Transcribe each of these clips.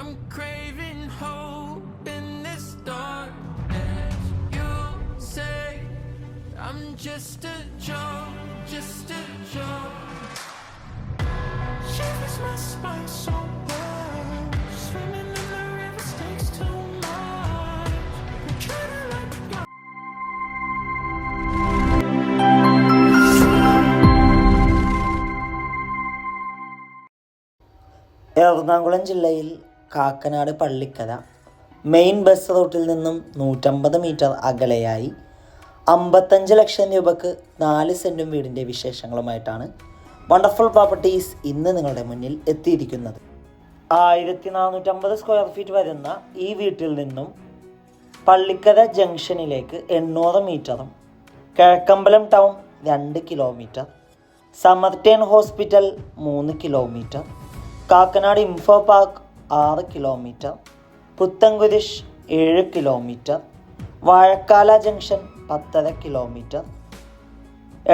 I'm craving hope in this darkness. You say I'm just a joke, just a joke. Shivers my spine so bad. Swimming in the river stakes too much. I'm trying to let go. Ernakulam ജില്ലയിൽ Kakkanad Pallikkara main bus റൂട്ടിൽ നിന്നും നൂറ്റമ്പത് metre അകലെയായി അമ്പത്തഞ്ച് ലക്ഷം രൂപക്ക് നാല് സെന്റും വീടിന്റെ വിശേഷങ്ങളുമായിട്ടാണ് wonderful properties ഇന്ന് നിങ്ങളുടെ മുന്നിൽ എത്തിയിരിക്കുന്നത്. ആയിരത്തി നാനൂറ്റമ്പത് സ്ക്വയർ ഫീറ്റ് വരുന്ന ഈ വീട്ടിൽ നിന്നും പള്ളിക്കര ജംഗ്ഷനിലേക്ക് എണ്ണൂറ് മീറ്ററും കിഴക്കമ്പലം ടൗൺ രണ്ട് കിലോമീറ്റർ സമർട്ടേൺ ഹോസ്പിറ്റൽ മൂന്ന് കിലോമീറ്റർ കാക്കനാട് ഇൻഫോ പാർക്ക് ആറ് കിലോമീറ്റർ പുത്തൻകുരിശ് ഏഴ് കിലോമീറ്റർ വാഴക്കാല ജംഗ്ഷൻ പത്തര കിലോമീറ്റർ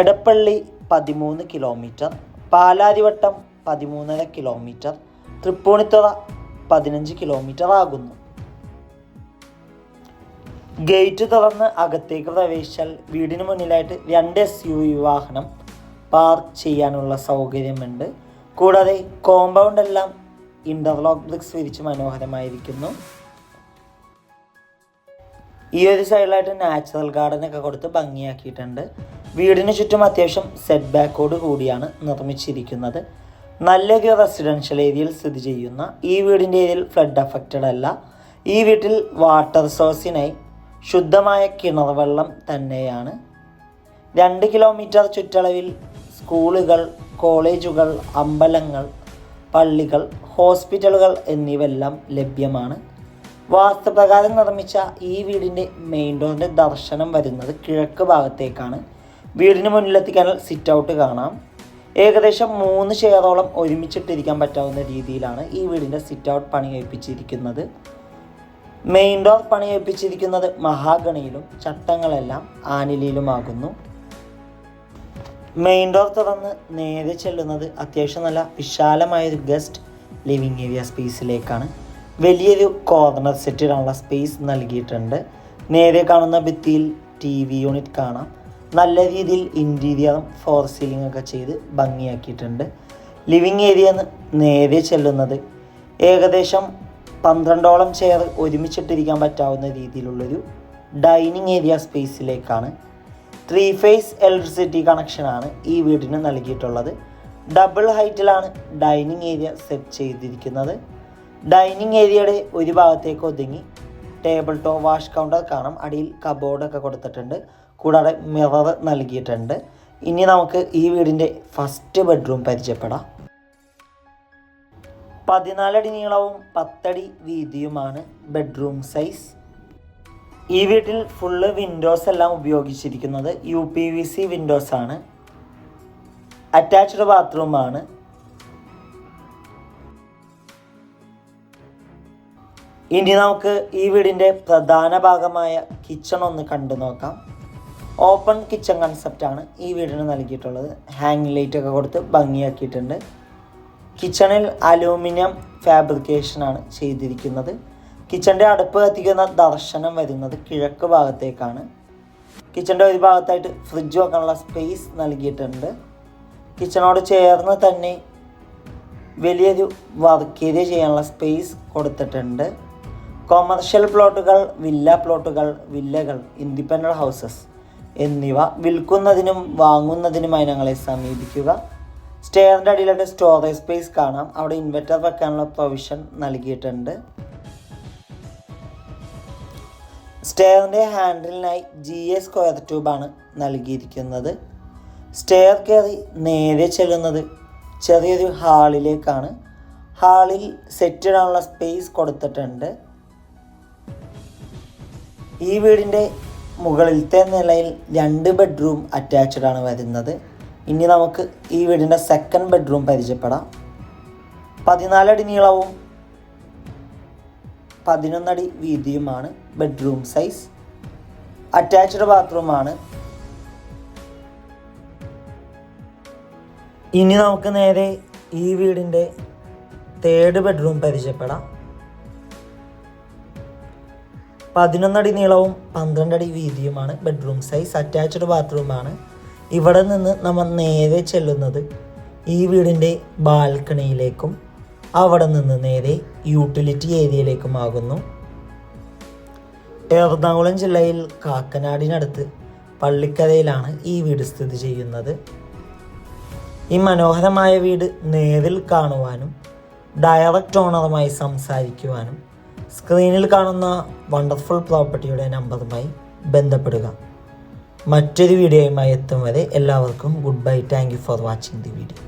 എടപ്പള്ളി പതിമൂന്ന് കിലോമീറ്റർ പാലാരിവട്ടം പതിമൂന്നര കിലോമീറ്റർ തൃപ്പൂണിത്തുറ പതിനഞ്ച് കിലോമീറ്റർ ആകുന്നു. ഗേറ്റ് തുറന്ന് അകത്തേക്ക് പ്രവേശിച്ചാൽ വീടിന് മുന്നിലായിട്ട് രണ്ട് എസ് യു വാഹനം പാർക്ക് ചെയ്യാനുള്ള സൗകര്യമുണ്ട്. കൂടാതെ കോമ്പൗണ്ട് എല്ലാം ഇന്റർലോക്ക് ബ്രിക്സ് വിരിച്ച് മനോഹരമായിരിക്കുന്നു. ഈ ഒരു സൈഡിലായിട്ട് നാച്ചുറൽ ഗാർഡൻ ഒക്കെ കൊടുത്ത് ഭംഗിയാക്കിയിട്ടുണ്ട്. വീടിന് ചുറ്റും അത്യാവശ്യം സെറ്റ് ബാക്കോട് കൂടിയാണ് നിർമ്മിച്ചിരിക്കുന്നത്. നല്ലൊരു റെസിഡൻഷ്യൽ ഏരിയയിൽ സ്ഥിതി ചെയ്യുന്ന ഈ വീടിന്റെ ഏരിയയിൽ ഫ്ലഡ് അഫക്റ്റഡ് അല്ല. ഈ വീട്ടിൽ വാട്ടർ സോഴ്സിനായി ശുദ്ധമായ കിണർ വെള്ളം തന്നെയാണ്. രണ്ട് കിലോമീറ്റർ ചുറ്റളവിൽ സ്കൂളുകൾ കോളേജുകൾ അമ്പലങ്ങൾ പള്ളികൾ ഹോസ്പിറ്റലുകൾ എന്നിവയെല്ലാം ലഭ്യമാണ്. വാസ്തുപ്രകാരം നിർമ്മിച്ച ഈ വീടിന്റെ മെയിൻ ഡോറിന്റെ ദർശനം വരുന്നത് കിഴക്ക് ഭാഗത്തേക്കാണ്. വീടിന് മുന്നിലെത്തിക്കാൻ സിറ്റ് ഔട്ട് കാണാം. ഏകദേശം മൂന്ന് ഷെയറോളം ഒരുമിച്ചിട്ടിരിക്കാൻ പറ്റാവുന്ന രീതിയിലാണ് ഈ വീടിന്റെ സിറ്റ് ഔട്ട് പണി കഴിപ്പിച്ചിരിക്കുന്നത് മെയിൻ ഡോർ പണി കഴിപ്പിച്ചിരിക്കുന്നത് മഹാഗണിയിലും ചട്ടങ്ങളെല്ലാം ആനിലയിലുമാകുന്നു. മെയിൻ ഡോർ തുറന്ന് നേരെ ചെല്ലുന്നത് അത്യാവശ്യം നല്ല വിശാലമായൊരു ഗസ്റ്റ് ലിവിങ് ഏരിയ സ്പേസിലേക്കാണ് വലിയൊരു കോർണർ സെറ്റിനുള്ള സ്പേസ് നൽകിയിട്ടുണ്ട്. നേരെ കാണുന്ന ഭിത്തിയിൽ ടി വി യൂണിറ്റ് കാണാം. നല്ല രീതിയിൽ ഇന്റീരിയറും ഫോർ സീലിംഗ് ഒക്കെ ചെയ്ത് ഭംഗിയാക്കിയിട്ടുണ്ട്. ലിവിങ് ഏരിയ നേരെ ചെല്ലുന്നത് ഏകദേശം പന്ത്രണ്ടോളം ചെയർ ഒരുമിച്ചിട്ടിരിക്കാൻ പറ്റാവുന്ന രീതിയിലുള്ളൊരു ഡൈനിങ് ഏരിയ സ്പേസിലേക്കാണ് ത്രീ ഫേസ് ഇലക്ട്രിസിറ്റി കണക്ഷനാണ് ഈ വീടിന് നൽകിയിട്ടുള്ളത്. ഡബിൾ ഹൈറ്റിലാണ് ഡൈനിങ് ഏരിയ സെറ്റ് ചെയ്തിരിക്കുന്നത്. ഡൈനിങ് ഏരിയയുടെ ഒരു ഭാഗത്തേക്ക് ഒതുങ്ങി ടേബിൾ ടോപ്പ് വാഷ് കൗണ്ടർ കാണാം. അടിയിൽ കബോർഡൊക്കെ കൊടുത്തിട്ടുണ്ട്. കൂടാതെ മിറർ നൽകിയിട്ടുണ്ട്. ഇനി നമുക്ക് ഈ വീടിന്റെ ഫസ്റ്റ് ബെഡ്റൂം പരിചയപ്പെടാം. പതിനാലടി നീളവും പത്തടി വീതിയുമാണ് ബെഡ്റൂം സൈസ് ഈ വീട്ടിൽ ഫുള്ള് വിൻഡോസ് എല്ലാം ഉപയോഗിച്ചിരിക്കുന്നത് U P V C windows ആണ്. അറ്റാച്ച്ഡ് ബാത്റൂമാണ് ഇനി നമുക്ക് ഈ വീടിന്റെ പ്രധാന ഭാഗമായ കിച്ചൺ ഒന്ന് കണ്ടു നോക്കാം. ഓപ്പൺ കിച്ചൺ കൺസെപ്റ്റാണ് ഈ വീടിന് നൽകിയിട്ടുള്ളത്. ഹാങ് ലൈറ്റ് ഒക്കെ കൊടുത്ത് ഭംഗിയാക്കിയിട്ടുണ്ട്. കിച്ചണിൽ അലൂമിനിയം ഫാബ്രിക്കേഷനാണ് ചെയ്തിരിക്കുന്നത്. കിച്ചന്റെ അടുപ്പ് കത്തിക്കുന്ന ദർശനം വരുന്നത് കിഴക്ക് ഭാഗത്തേക്കാണ്. കിച്ചന്റെ ഒരു ഭാഗത്തായിട്ട് ഫ്രിഡ്ജ് വെക്കാനുള്ള സ്പേസ് നൽകിയിട്ടുണ്ട്. കിച്ചണോട് ചേർന്ന് തന്നെ വലിയൊരു വർക്ക് ഏരിയ ചെയ്യാനുള്ള സ്പേസ് കൊടുത്തിട്ടുണ്ട്. കൊമേർഷ്യൽ പ്ലോട്ടുകൾ വില്ല പ്ലോട്ടുകൾ വില്ലകൾ ഇൻഡിപെൻഡന്റ് ഹൗസസ് എന്നിവ വിൽക്കുന്നതിനും വാങ്ങുന്നതിനുമായി ഞങ്ങളെ സമീപിക്കുക. സ്റ്റെയറിന്റെ അടിയിലായിട്ട് സ്റ്റോറേജ് സ്പേസ് കാണാം. അവിടെ ഇൻവെർട്ടർ വെക്കാനുള്ള പ്രൊവിഷൻ നൽകിയിട്ടുണ്ട്. സ്റ്റെയറിന്റെ ഹാൻഡിലിനായി ജി എ സ്ക്വയർ ട്യൂബാണ് നൽകിയിരിക്കുന്നത്. സ്റ്റെയർ കയറി നേരെ ചെല്ലുന്നത് ചെറിയൊരു ഹാളിലേക്കാണ്. ഹാളിൽ സെറ്റ് ഇടാനുള്ള സ്പേസ് കൊടുത്തിട്ടുണ്ട്. ഈ വീടിന്റെ മുകളിലത്തെ നിലയിൽ രണ്ട് ബെഡ്റൂം അറ്റാച്ച്ഡ് ആണ് വരുന്നത്. ഇനി നമുക്ക് ഈ വീടിന്റെ സെക്കൻഡ് ബെഡ്റൂം പരിചയപ്പെടാം. പതിനാലടി നീളവും പതിനൊന്നടി വീതിയുമാണ് ബെഡ്റൂം സൈസ് അറ്റാച്ച്ഡ് ബാത്റൂമാണ് ഇനി നമുക്ക് നേരെ ഈ വീടിന്റെ തേർഡ് ബെഡ്റൂം പരിചയപ്പെടാം. പതിനൊന്നടി നീളവും പന്ത്രണ്ടടി വീതിയുമാണ് ബെഡ്റൂം സൈസ് അറ്റാച്ച്ഡ് ബാത്റൂമാണ് ഇവിടെ നിന്ന് നമ്മൾ നേരെ ചെല്ലുന്നത് ഈ വീടിന്റെ ബാൽക്കണിയിലേക്കും. അവിടെ നിന്ന് നേരെ യൂട്ടിലിറ്റി ഏരിയയിലേക്കുമാകുന്നു എറണാകുളം ജില്ലയിൽ കാക്കനാടിനടുത്ത് പള്ളിക്കരയിലാണ് ഈ വീട് സ്ഥിതി ചെയ്യുന്നത്. ഈ മനോഹരമായ വീട് നേരിൽ കാണുവാനും ഡയറക്റ്റ് ഓണറുമായി സംസാരിക്കുവാനും സ്ക്രീനിൽ കാണുന്ന വണ്ടർഫുൾ പ്രോപ്പർട്ടിയുടെ നമ്പറുമായി ബന്ധപ്പെടുക. മറ്റൊരു വീഡിയോയുമായി എത്തും വരെ എല്ലാവർക്കും good bye thank you for watching the video